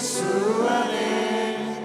수 안에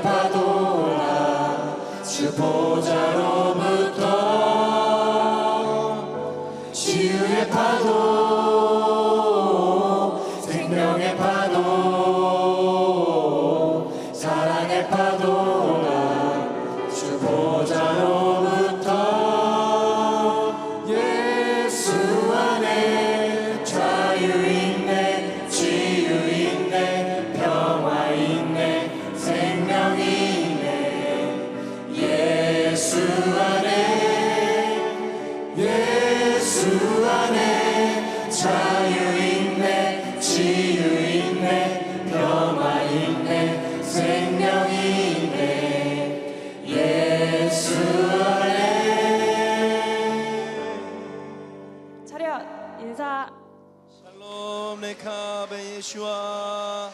파도라 주 보좌로부터 치유의 파도 생명의 파도 사랑의 파도라 주 보좌로부터 예수 주 안에 자유 있네 치유 있네 평화 있네 생명 있네. 예수 안에. 차렷 인사. 샬롬 네카베 예수와.